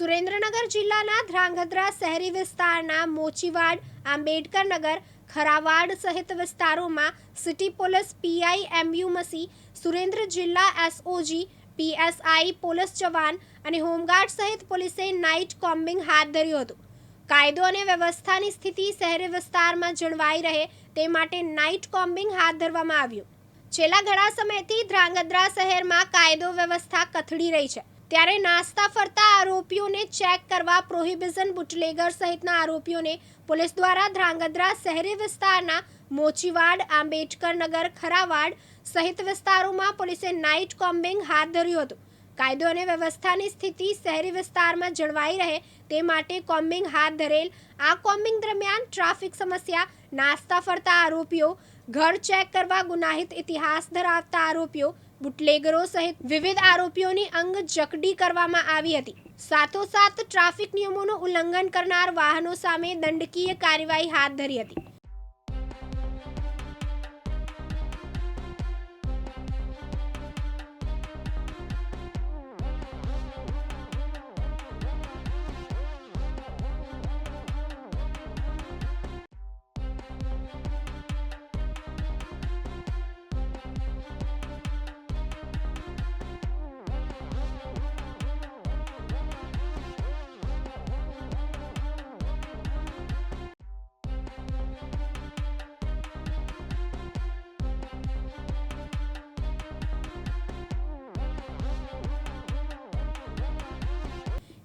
સુરેન્દ્રનગર જિલ્લાના ધ્રાંગધ્રા શહેરી વિસ્તારના મોચીવાડ આંબેડકર નગર ખરાવાડ સહિત વિસ્તારોમાં city police PI M U મસી, Surendra જિલ્લા એસઓજી, પીએસઆઈ પોલીસ જવાન અને હોમગાર્ડ સહિત પોલીસે નાઇટ કોમ્બિંગ હાથ ધર્યું હતું. કાયદો અને વ્યવસ્થાની સ્થિતિ શહેરી વિસ્તારમાં જળવાઈ રહે તે માટે નાઇટ કોમ્બિંગ હાથ ધરવામાં આવ્યું. છેલ્લા ઘણા સમયથી ધ્રાંગધ્રા શહેરમાં કાયદો વ્યવસ્થા કથળી રહી છે. ત્યારે નાસ્તા ફરતા આરોપીઓને ચેક કરવા પ્રોહિબિશન બુટલેગર સહિતના આરોપીઓને પોલીસ દ્વારા ધ્રાંગધ્રા શહેરી વિસ્તારના મોચીવાડ, આંબેડકર નગર, ખરાવાડ સહિત વિસ્તારોમાં પોલીસે નાઇટ કોમ્બિંગ હાથ ધર્યું હતું. કાયદો અને વ્યવસ્થાની સ્થિતિ શહેરી વિસ્તારમાં જળવાઈ રહે તે માટે કોમ્બિંગ હાથ ધરેલ આ કોમ્બિંગ દરમિયાન ટ્રાફિક સમસ્યા, નાસ્તા ફરતા આરોપીઓ, ઘર ચેક કરવા ગુનાહિત ઇતિહાસ ધરાવતા આરોપીઓ, બુટલેગરો સહિત વિવિધ આરોપીઓની અંગ જકડી કરવામાં આવી હતી. સાથોસાથ ટ્રાફિક નિયમોનું ઉલ્લંઘન કરનાર વાહનો સામે દંડકીય કાર્યવાહી હાથ ધરી હતી.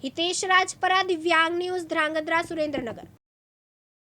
હિતેશ રાજપરા દિવ્યાંગ ન્યૂઝ ધ્રાંગધ્રા સુરેન્દ્રનગર